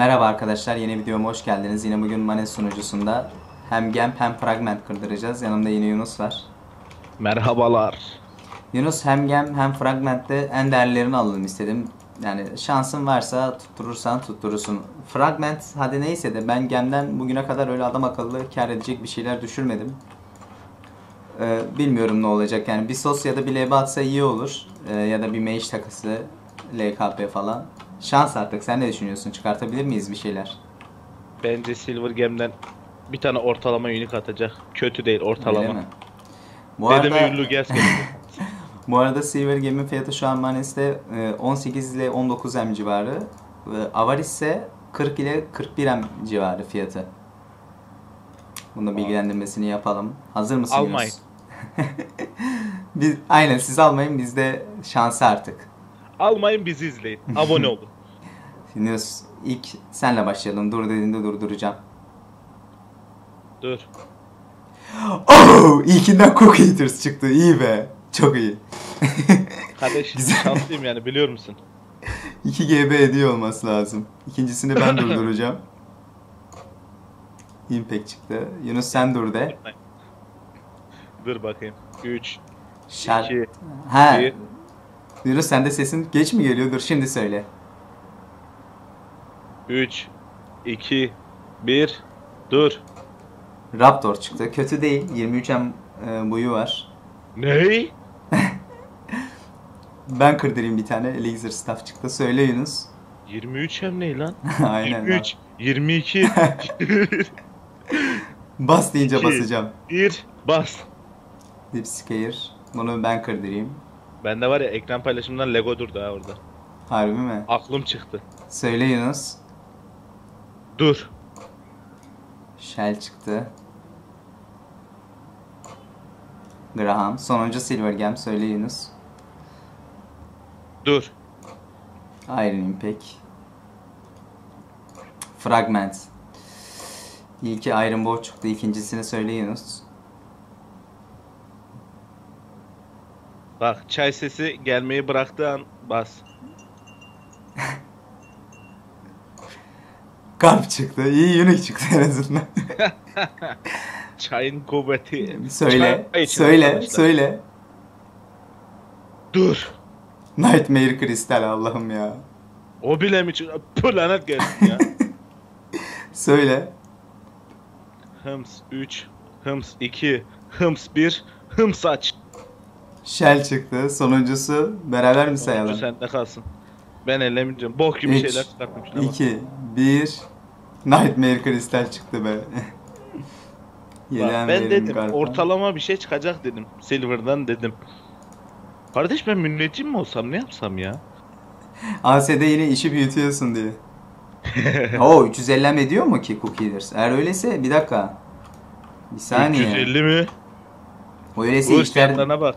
Merhaba arkadaşlar, yeni videoma hoş geldiniz. Yine bugün Manes sunucusunda hem Gemp hem Fragment kırdıracağız. Yanımda yine Yunus var. Merhabalar. Yunus hem Gem hem Fragment'te en değerlerini alalım istedim. Yani şansın varsa tutturursan tutturursun. Fragment hadi neyse de ben Gem'den bugüne kadar öyle adam akıllı kar edecek bir şeyler düşürmedim. Ee, bilmiyorum ne olacak yani bir sos ya da bir lebe atsa iyi olur. Ee, ya da bir mage takısı, LKP falan. Şans artık sen ne düşünüyorsun? Çıkartabilir miyiz bir şeyler? Bence Silver Game'den bir tane ortalama unique atacak. Kötü değil Öyle ortalama. mi? Bu Dedeme arada, gers geldi. bu arada Silver Game'in fiyatı şu an Manes'te e, 18 ile 19 M civarı. E, Avaris ise 40 ile 41 M civarı fiyatı. Bunu bilgilendirmesini yapalım. Hazır mısın Yunus? Almayın. Biz, aynen siz almayın bizde şansı artık. Almayın bizi izleyin. Abone olun. Yunus ilk senle başlayalım. Dur dediğinde durduracağım. Dur. Oh! İlkinden Cook Eaters çıktı. İyi be. Çok iyi. Kardeş Güzel. şanslıyım yani biliyor musun? 2 GB ediyor olması lazım. İkincisini ben durduracağım. Impact çıktı. Yunus sen dur de. Dur bakayım. 3, Şar 2, ha. 1. Yunus sende sesin geç mi geliyor? Dur şimdi söyle. 3, 2, 1. Dur. Raptor çıktı. Kötü değil. 23 M e, boyu var. Ney? Ben kırdırayım bir tane. Elixir Staff çıktı. Söyle Yunus. 23 hem ne lan? Aynen. 23, 22, Bas deyince İki. basacağım. 1, bas. Deep Scare. Bunu ben kırdırayım. Bende var ya ekran paylaşımından Lego durdu ha orada. Harbi mi? Aklım çıktı. Söyle Yunus. Dur. Shell çıktı. Graham. Sonuncu Silver Gem. Söyle Yunus. Dur. Iron Impact. Fragment. İlki Iron Bow çıktı. İkincisini söyle Yunus. Bak çay sesi gelmeyi bıraktığı an bas. Kalp çıktı. İyi Unique çıktı en azından. Çayın kuvveti. söyle. Çay için Söyle. arkadaşlar. Söyle. Dur. Nightmare Crystal Allah'ım ya. O bile mi çıktı? Lanet gelsin ya. Söyle. Hıms 3, Hıms 2, Hıms 1, Hıms aç. Shell çıktı. Sonuncusu beraber mi Sayalım. sayalım? Sende kalsın. Ben ellemeyeceğim. Bok gibi Üç, şeyler çıkartmış. şuna bak. 2 1 Nightmare Crystal çıktı be. Bak, ben dedim karttan. ortalama bir şey çıkacak dedim. Silver'dan dedim. Kardeş ben müneccim mi olsam ne yapsam ya? AS'de yine işi büyütüyorsun diye. Oo 350 M ediyor mu ki Cookie Eaters? Eğer öyleyse bir dakika. Bir saniye. 350 mi? O öyleyse işler bak.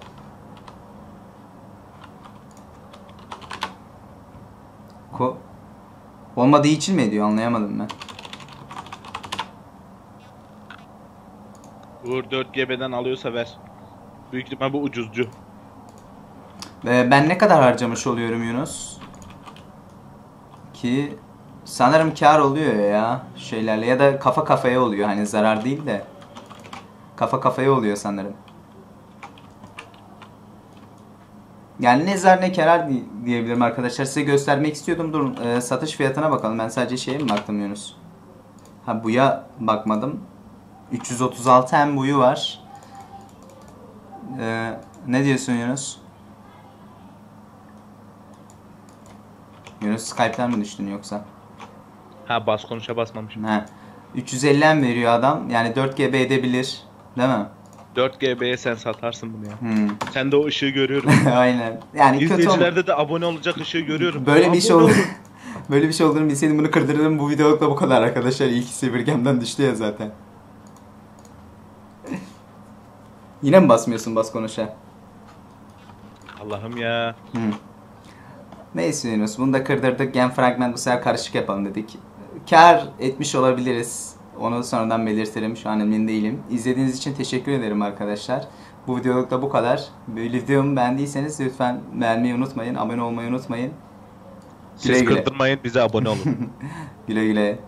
Ko olmadığı için mi ediyor anlayamadım ben. Uğur 4 GB'den alıyorsa ver. Büyük ihtimal bu ucuzcu. Ve ben ne kadar harcamış oluyorum Yunus? Ki sanırım kar oluyor ya şeylerle ya da kafa kafaya oluyor hani zarar değil de kafa kafaya oluyor sanırım. Yani ne zar ne karar di- diyebilirim arkadaşlar. Size göstermek istiyordum. Durun e, satış fiyatına bakalım. Ben sadece şeye mi baktım Yunus? Ha buya bakmadım. 336 hem buyu var. E, ne diyorsun Yunus? Yunus Skype'den mi düştün yoksa? Ha bas konuşa basmamışım. He. 350 M veriyor adam. Yani 4 GB edebilir. Değil mi? 4 GB'ye sen satarsın bunu ya. Hmm. Sen de o ışığı görüyorum. Aynen. Yani. İzleyicilerde de abone olacak ışığı görüyorum. Böyle bir şey Abone olur. olun. Böyle bir şey olduğunu bilseydim bunu kırdırırım. Bu videoluk da bu kadar arkadaşlar. İlk Silvergem'den düştü ya zaten. Yine mi basmıyorsun bas konuşa? Allah'ım ya. Hı. Neyse Yunus bunu da kırdırdık. Gen fragment bu sefer karışık yapalım dedik. Kar etmiş olabiliriz. Onu sonradan belirtirim. Şu an emin değilim. İzlediğiniz için teşekkür ederim arkadaşlar. Bu videoluk da bu kadar. Videomu beğendiyseniz lütfen beğenmeyi unutmayın. Abone olmayı unutmayın. Siz güle. kırdırmayın bize abone olun. Güle güle.